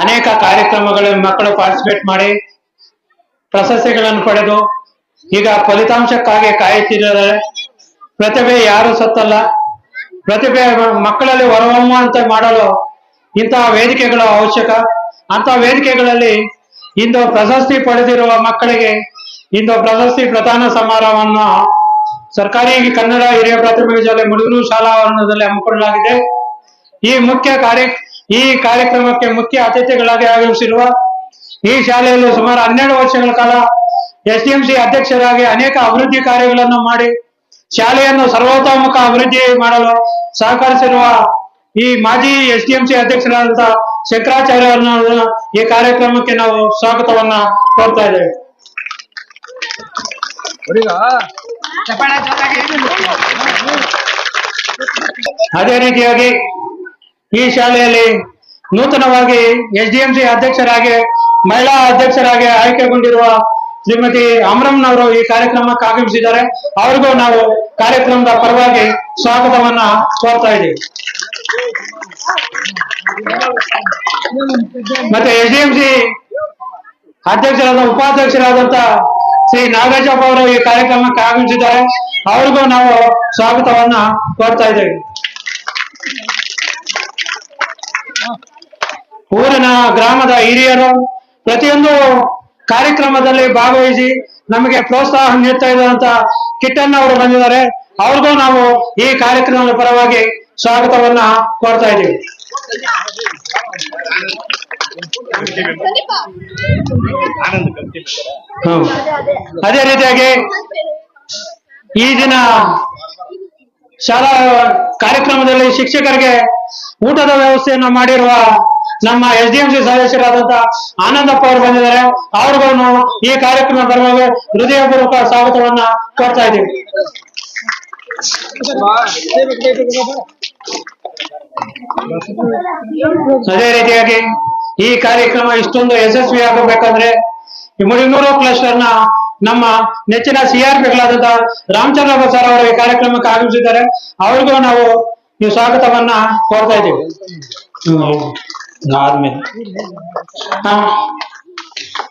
ಅನೇಕ ಕಾರ್ಯಕ್ರಮಗಳಲ್ಲಿ ಮಕ್ಕಳು ಪಾರ್ಟಿಸಿಪೇಟ್ ಮಾಡಿ ಪ್ರಶಸ್ತಿಗಳನ್ನು ಪಡೆದು ಈಗ ಫಲಿತಾಂಶಕ್ಕಾಗಿ ಕಾಯುತ್ತಿದ್ದಾರೆ. ಪ್ರತಿಭೆ ಯಾರು ಸತ್ತಲ್ಲ. ಪ್ರತಿಭೆ ಮಕ್ಕಳಲ್ಲಿ ಹೊರಹೊಮ್ಮುವಂತೆ ಮಾಡಲು ಇಂತಹ ವೇದಿಕೆಗಳು ಅವಶ್ಯಕ. ಅಂತಹ ವೇದಿಕೆಗಳಲ್ಲಿ ಇಂದು ಪ್ರಶಸ್ತಿ ಪಡೆದಿರುವ ಮಕ್ಕಳಿಗೆ ಇಂದು ಪ್ರಶಸ್ತಿ ಪ್ರದಾನ ಸಮಾರಂಭವನ್ನು ಸರ್ಕಾರಿ ಕನ್ನಡ ಹಿರಿಯ ಪ್ರಾಥಮಿಕ ಶಾಲೆ ಮುಡುಗರು ಶಾಲಾ ಆವರಣದಲ್ಲಿ ಹಮ್ಮಿಕೊಳ್ಳಲಾಗಿದೆ. ಈ ಮುಖ್ಯ ಕಾರ್ಯ ಈ ಕಾರ್ಯಕ್ರಮಕ್ಕೆ ಮುಖ್ಯ ಅತಿಥಿಗಳಾಗಿ ಆಗಮಿಸಿರುವ ಈ ಶಾಲೆಯಲ್ಲಿ ಸುಮಾರು ಹನ್ನೆರಡು ವರ್ಷಗಳ ಕಾಲ ಎಸ್ ಡಿ ಎಂ ಸಿ ಅಧ್ಯಕ್ಷರಾಗಿ ಅನೇಕ ಅಭಿವೃದ್ಧಿ ಕಾರ್ಯಗಳನ್ನು ಮಾಡಿ ಶಾಲೆಯನ್ನು ಸರ್ವತೋಮುಖ ಅಭಿವೃದ್ಧಿ ಮಾಡಲು ಸಹಕರಿಸಿರುವ ಈ ಮಾಜಿ ಎಸ್ ಡಿ ಎಂ ಸಿ ಅಧ್ಯಕ್ಷರಾದಂತ ಶಂಕರಾಚಾರ್ಯ ಈ ಕಾರ್ಯಕ್ರಮಕ್ಕೆ ನಾವು ಸ್ವಾಗತವನ್ನ ಕೋರ್ತಾ ಇದ್ದೇವೆ. ಅದೇ ರೀತಿಯಾಗಿ ಈ ಶಾಲೆಯಲ್ಲಿ ನೂತನವಾಗಿ ಎಸ್ ಡಿ ಎಂ ಸಿ ಅಧ್ಯಕ್ಷರಾಗಿ, ಮಹಿಳಾ ಅಧ್ಯಕ್ಷರಾಗಿ ಆಯ್ಕೆಗೊಂಡಿರುವ ಶ್ರೀಮತಿ ಅಮರಮ್ನವರು ಈ ಕಾರ್ಯಕ್ರಮಕ್ಕೆ ಆಗಮಿಸಿದ್ದಾರೆ ಅವ್ರಿಗೂ ನಾವು ಕಾರ್ಯಕ್ರಮದ ಪರವಾಗಿ ಸ್ವಾಗತವನ್ನ ಕೋರ್ತಾ ಇದ್ದೀವಿ. ಮತ್ತೆ ಎಸ್ ಡಿ ಎಂ ಸಿ ಅಧ್ಯಕ್ಷರಾದ, ಉಪಾಧ್ಯಕ್ಷರಾದಂತ ಶ್ರೀ ನಾಗರಾಜಪ್ಪ ಅವರು ಈ ಕಾರ್ಯಕ್ರಮಕ್ಕೆ ಆಗಮಿಸಿದ್ದಾರೆ ಅವ್ರಿಗೂ ನಾವು ಸ್ವಾಗತವನ್ನ ಕೋರ್ತಾ ಇದ್ದೇವೆ. ಊರಿನ ಗ್ರಾಮದ ಹಿರಿಯರು ಪ್ರತಿಯೊಂದು ಕಾರ್ಯಕ್ರಮದಲ್ಲಿ ಭಾಗವಹಿಸಿ ನಮಗೆ ಪ್ರೋತ್ಸಾಹ ನೀಡ್ತಾ ಇರುವಂತ ಕಿಟ್ಟನ್ ಅವರು ಬಂದಿದ್ದಾರೆ ಅವ್ರಿಗೂ ನಾವು ಈ ಕಾರ್ಯಕ್ರಮದ ಪರವಾಗಿ ಸ್ವಾಗತವನ್ನ ಕೋರ್ತಾ ಇದ್ದೀವಿ. ಅದೇ ರೀತಿಯಾಗಿ ಈ ದಿನ ಶಾಲಾ ಕಾರ್ಯಕ್ರಮದಲ್ಲಿ ಶಿಕ್ಷಕರಿಗೆ ಊಟದ ವ್ಯವಸ್ಥೆಯನ್ನು ಮಾಡಿರುವ ನಮ್ಮ ಎಸ್ ಡಿ ಎಂ ಸಿ ಸದಸ್ಯರಾದಂತ ಆನಂದಪ್ಪ ಅವರು ಬಂದಿದ್ದಾರೆ. ಅವ್ರಿಗೂ ಈ ಕಾರ್ಯಕ್ರಮ ಪರವಾಗಿ ಹೃದಯಪೂರ್ವಕ ಸ್ವಾಗತವನ್ನ ಕೊಡ್ತಾ ಇದ್ದೀವಿ. ಅದೇ ರೀತಿಯಾಗಿ ಈ ಕಾರ್ಯಕ್ರಮ ಇಷ್ಟೊಂದು ಯಶಸ್ವಿ ಆಗಬೇಕಂದ್ರೆ ಮುಡಿನೂರು ಕ್ಲಸ್ಟರ್ನ ನಮ್ಮ ನೆಚ್ಚಿನ ಸಿಆರ್ ಪಿಗಳಾದಂತ ರಾಮಚಂದ್ರ ಬಸಾರ್ ಅವರು ಈ ಕಾರ್ಯಕ್ರಮಕ್ಕೆ ಆಗಮಿಸಿದ್ದಾರೆ. ಅವ್ರಿಗೂ ನಾವು ಈ ಸ್ವಾಗತವನ್ನ ಕೋರ್ತಾ ಇದ್ದೀವಿ. ಆದ್ಮೇಲೆ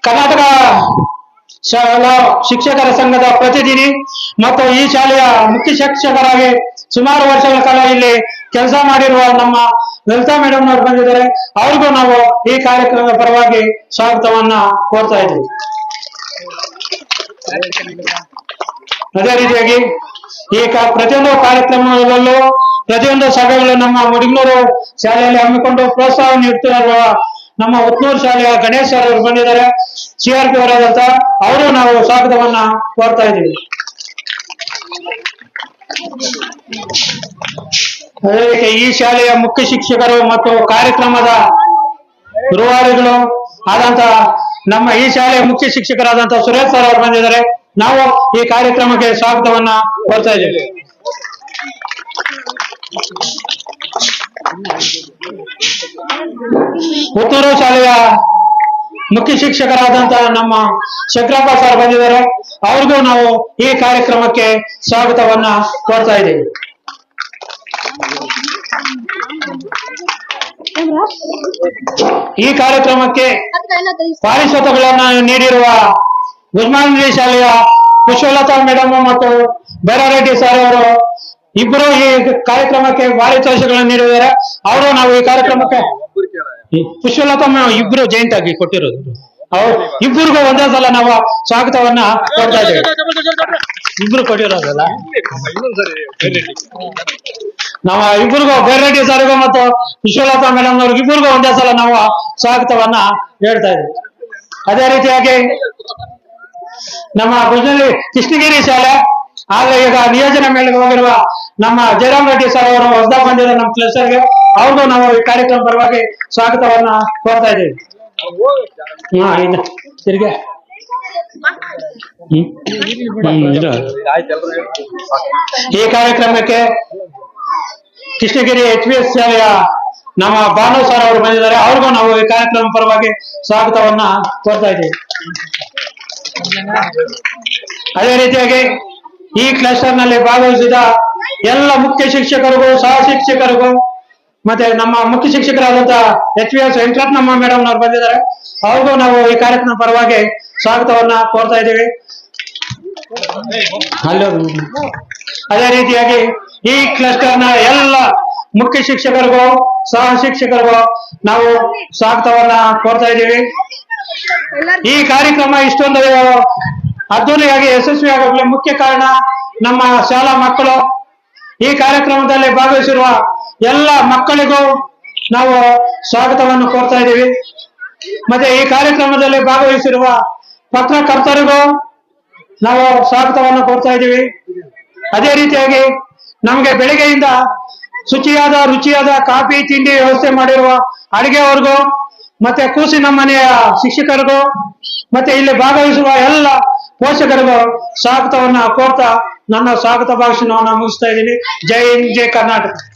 ಕರ್ನಾಟಕ ಶಾಲಾ ಶಿಕ್ಷಕರ ಸಂಘದ ಪ್ರತಿನಿಧಿ ಮತ್ತು ಈ ಶಾಲೆಯ ಮುಖ್ಯ ಶಿಕ್ಷಕರಾಗಿ ಸುಮಾರು ವರ್ಷಗಳ ಕಾಲ ಇಲ್ಲಿ ಕೆಲಸ ಮಾಡಿರುವ ನಮ್ಮ ಲಲಿತಾ ಮೇಡಮ್ ಅವರು ಬಂದಿದ್ದಾರೆ. ಅವ್ರಿಗೂ ನಾವು ಈ ಕಾರ್ಯಕ್ರಮದ ಪರವಾಗಿ ಸ್ವಾಗತವನ್ನ ಕೋರ್ತಾ ಇದ್ದೀವಿ. ಅದೇ ರೀತಿಯಾಗಿ ಈ ಪ್ರತಿಯೊಂದು ಕಾರ್ಯಕ್ರಮಗಳಲ್ಲೂ ಪ್ರತಿಯೊಂದು ಸಭೆಗಳು ನಮ್ಮ ಮುಡಿಗ್ನೂರು ಶಾಲೆಯಲ್ಲಿ ಹಮ್ಮಿಕೊಂಡು ಪ್ರೋತ್ಸಾಹ ನೀಡ್ತಿರುವ ನಮ್ಮ ಉತ್ನೂರು ಶಾಲೆಯ ಗಣೇಶ್ ಸರ್ ಅವರು ಬಂದಿದ್ದಾರೆ. ಸಿ ಆರ್ ಪಿ ಅವರಾದಂತ ಅವರು ನಾವು ಸ್ವಾಗತವನ್ನ ಕೋರ್ತಾ ಇದ್ದೀವಿ. ಅದೇ ಈ ಶಾಲೆಯ ಮುಖ್ಯ ಶಿಕ್ಷಕರು ಮತ್ತು ಕಾರ್ಯಕ್ರಮದ ಗುರುವಾರಿಗಳು ಆದಂತ ನಮ್ಮ ಈ ಶಾಲೆಯ ಮುಖ್ಯ ಶಿಕ್ಷಕರಾದಂತ ಸುರೇಶ್ ಸರ್ ಅವರು ಬಂದಿದ್ದಾರೆ. ನಾವು ಈ ಕಾರ್ಯಕ್ರಮಕ್ಕೆ ಸ್ವಾಗತವನ್ನ ಕೋರ್ತಾ ಇದ್ದೇವೆ. ಪುತ್ತೂರು ಶಾಲೆಯ ಮುಖ್ಯ ಶಿಕ್ಷಕರಾದಂತಹ ನಮ್ಮ ಶಂಕರಪ್ಪ ಸರ್ ಬಂದಿದ್ದಾರೆ. ಅವ್ರಿಗೂ ನಾವು ಈ ಕಾರ್ಯಕ್ರಮಕ್ಕೆ ಸ್ವಾಗತವನ್ನ ಕೋರ್ತಾ ಇದ್ದೀವಿ. ಈ ಕಾರ್ಯಕ್ರಮಕ್ಕೆ ಪಾರಿಶ್ವತಗಳನ್ನ ನೀಡಿರುವ ಗುರುಮಾನಂದಿ ಶಾಲೆಯ ಪುಷ್ಪಲತಾ ಮೇಡಮ್ ಮತ್ತು ಬೇರಾರೆಡ್ಡಿ ಸರ್ ಅವರು ಇಬ್ಬರು ಈ ಕಾರ್ಯಕ್ರಮಕ್ಕೆ ಪಾರಿತೋಷಗಳನ್ನು ನೀಡಿದ್ದಾರೆ. ಅವರು ನಾವು ಈ ಕಾರ್ಯಕ್ರಮಕ್ಕೆ ಪುಷ್ಪಲತಮ್ಮ ಇಬ್ರು ಜೈಂಟ್ ಆಗಿ ಕೊಟ್ಟಿರೋದು. ಅವ್ರು ಇಬ್ಬರಿಗೂ ಒಂದೇ ಸಲ ನಾವು ಸ್ವಾಗತವನ್ನ ಕೊಡ್ತಾ ಇದ್ದೇವೆ. ಇಬ್ರು ಕೊಟ್ಟಿರೋದಲ್ಲ? ನಾವು ಇಬ್ಬರಿಗೂ ಬೇರೆಡ್ಡಿ ಸರ್ಗೂ ಮತ್ತು ವಿಶ್ವಲತಾ ಮೇಡಮ್ ಅವ್ರಿಗೆ ಇಬ್ಬರಿಗೂ ಒಂದೇ ಸಲ ನಾವು ಸ್ವಾಗತವನ್ನ ಹೇಳ್ತಾ ಇದ್ದೀವಿ. ಅದೇ ರೀತಿಯಾಗಿ ನಮ್ಮ ಭುಜನಲ್ಲಿ ಕೃಷ್ಣಗಿರಿ ಶಾಲೆ, ಆಗ ಈಗ ನಿಯೋಜನೆ ಮೇಲೆ ಹೋಗಿರುವ ನಮ್ಮ ಜಯರಾಮ್ ರೆಡ್ಡಿ ಸರ್ ಅವರು ಹೊಸದಾಗಿ ಬಂದಿರೋ ನಮ್ಮ ಕ್ಲಸ್ಟರ್ಗೆ ಅವ್ರಿಗೂ ನಾವು ಈ ಕಾರ್ಯಕ್ರಮ ಪರವಾಗಿ ಸ್ವಾಗತವನ್ನ ಕೋರ್ತಾ ಇದ್ದೀವಿ. ಹಾ. ಈ ಕಾರ್ಯಕ್ರಮಕ್ಕೆ ಕೃಷ್ಣಗಿರಿ ಎಚ್ ಬಿ ಎಸ್ ಶಾಲೆಯ ನಮ್ಮ ಬಾನು ಸರ್ ಅವರು ಬಂದಿದ್ದಾರೆ. ಅವ್ರಿಗೂ ನಾವು ಈ ಕಾರ್ಯಕ್ರಮ ಪರವಾಗಿ ಸ್ವಾಗತವನ್ನ ಕೋರ್ತಾ ಇದ್ದೀವಿ. ಅದೇ ರೀತಿಯಾಗಿ ಈ ಕ್ಲಸ್ಟರ್ನಲ್ಲಿ ಭಾಗವಹಿಸಿದ ಎಲ್ಲ ಮುಖ್ಯ ಶಿಕ್ಷಕರಿಗೂ ಸಹ ಶಿಕ್ಷಕರಿಗೂ ಮತ್ತೆ ನಮ್ಮ ಮುಖ್ಯ ಶಿಕ್ಷಕರಾದಂತಹ H V S Venkataratnamma madam ಅವ್ರು ಬಂದಿದ್ದಾರೆ. ಅವ್ರಿಗೂ ನಾವು ಈ ಕಾರ್ಯಕ್ರಮ ಪರವಾಗಿ ಸ್ವಾಗತವನ್ನ ಕೋರ್ತಾ ಇದ್ದೀವಿ. ಅದೇ ರೀತಿಯಾಗಿ ಈ ಕ್ಲಸ್ಟರ್ನ ಎಲ್ಲ ಮುಖ್ಯ ಶಿಕ್ಷಕರಿಗೂ ಸಹ ಶಿಕ್ಷಕರಿಗೂ ನಾವು ಸ್ವಾಗತವನ್ನ ಕೋರ್ತಾ ಇದ್ದೀವಿ. ಈ ಕಾರ್ಯಕ್ರಮ ಇಷ್ಟೊಂದು ಅದ್ದೂರಿಯಾಗಿ ಯಶಸ್ವಿ ಆಗಲು ಮುಖ್ಯ ಕಾರಣ ನಮ್ಮ ಶಾಲಾ ಮಕ್ಕಳು ಈ ಕಾರ್ಯಕ್ರಮದಲ್ಲಿ ಭಾಗವಹಿಸಿರುವ ಎಲ್ಲ ಮಕ್ಕಳಿಗೂ ನಾವು ಸ್ವಾಗತವನ್ನು ಕೋರ್ತಾ ಇದ್ದೀವಿ. ಮತ್ತೆ ಈ ಕಾರ್ಯಕ್ರಮದಲ್ಲಿ ಭಾಗವಹಿಸಿರುವ ಪತ್ರಕರ್ತರಿಗೂ ನಾವು ಸ್ವಾಗತವನ್ನು ಕೋರ್ತಾ ಇದ್ದೀವಿ. ಅದೇ ರೀತಿಯಾಗಿ ನಮಗೆ ಬೆಳಿಗ್ಗೆಯಿಂದ ಶುಚಿಯಾದ, ರುಚಿಯಾದ ಕಾಫಿ, ತಿಂಡಿ ವ್ಯವಸ್ಥೆ ಮಾಡಿರುವ ಅಡಿಗೆವರೆಗೂ, ಮತ್ತೆ ಕೂಸಿನ ಮನೆಯ ಶಿಕ್ಷಕರಿಗೂ, ಮತ್ತೆ ಇಲ್ಲಿ ಭಾಗವಹಿಸುವ ಎಲ್ಲ ಪೋಷಕರಿಗೂ ಸ್ವಾಗತವನ್ನ ಕೋರ್ತಾ ನನ್ನ ಸ್ವಾಗತ ಭಾಷಣವನ್ನು ಮುಗಿಸ್ತಾ ಇದ್ದೀನಿ. ಜೈ ಹಿಂದ್ ಜೈ ಕರ್ನಾಟಕ.